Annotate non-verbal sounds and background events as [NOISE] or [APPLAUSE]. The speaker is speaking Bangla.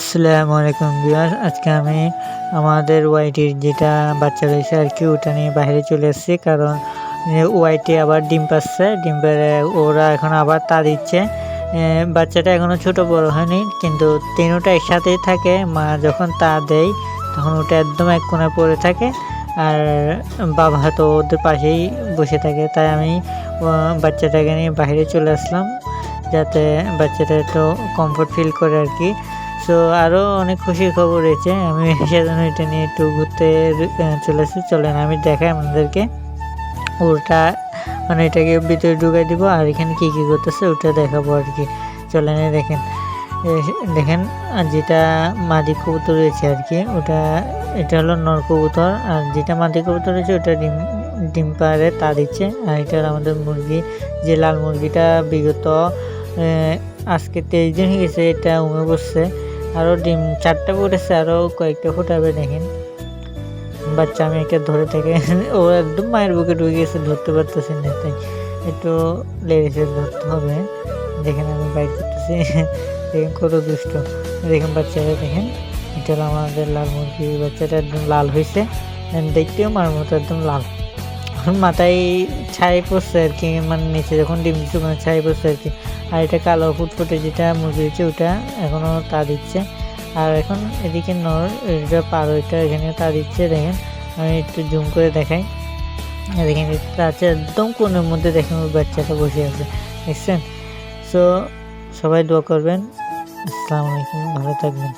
আসসালামু আলাইকুম বিয়ার আজকে আমি আমাদের ওয়াইটির যেটা বাচ্চা রয়েছে আর কি, ওটা নিয়ে বাইরে চলে এসেছি কারণ ওয়াইটি আবার ডিম পাচ্ছে ডিম পেড়ে ওরা এখন আবার তা দিচ্ছে। বাচ্চাটা এখনও ছোট, বড় হয়নি, কিন্তু তিনোটা একসাথেই থাকে। মা যখন তা দেয়, তখন ওটা একদম এক কোণায় পড়ে থাকে। আর বাবা তো ওদের পাশেই বসে থাকে। তাই আমি বাচ্চাটাকে নিয়ে বাইরে চলে আসলাম, যাতে বাচ্চাটা একটু কমফোর্ট ফিল করে আর কি। সো আরও অনেক খুশির খবর রয়েছে। আমি সেজন্য এটা নিয়ে একটু ঘুরতে আহ, চলে এসেছি চলেন আমি দেখাই আপনাদেরকে। ওটা মানে এটাকে ভিতরে ঢুকাই দিব। আর এখানে কী কী করতেছে ওটা দেখাবো আর কি। চলেন দেখেন। দেখেন যেটা মাদি কবুতর রয়েছে আর কি ওটা এটা হলো নর কবুতর। আর যেটা মাদি কবুতর রয়েছে ওটা ডিম ডিম পাড়ে তা দিচ্ছে। আর এটা আমাদের মুরগি যে লাল মুরগিটা বিগত আজকে তেইশ দিন হয়ে গেছে এটা উমে বসছে। আরও ডিম, চারটা ফুটেছে আরও কয়েকটা ফুটাবে দেখেন। বাচ্চা একটা ধরে থেকে। [LAUGHS] ও একদম মায়ের বুকে ঢুকে গেছে, ধরতে পারতেছি না, তাই একটু লেগেছে ধরতে হবে। দেখেন আমি বাইক করতেছি। [LAUGHS] দেখেন কত দুষ্ট। দেখেন বাচ্চাটা দেখেন। এটা আমাদের লাল মুরগি বাচ্চাটা একদম লাল হয়েছে। দেখতেও মার মতো, একদম লাল। এখন মাথায় ছাই পড়ছে আর কি মানে নিচে যখন ডিম দিচ্ছে ওখানে ছাই পড়ছে আর কি। আর এটা কালো ফুটফুটে যেটা মুরগি হচ্ছে ওটা এখনও তা দিচ্ছে। আর এখন এদিকে নর এটা পার ওইটা এখানে তা দিচ্ছে, দেখেন। আমি একটু জুম করে দেখাই। দেখেন এটা আছে, একদম কোণের মধ্যে দেখেন ওই বাচ্চাটা বসে আছে, দেখছেন? সো সবাই দোয়া করবেন। আসসালামু আলাইকুম, ভালো থাকবেন।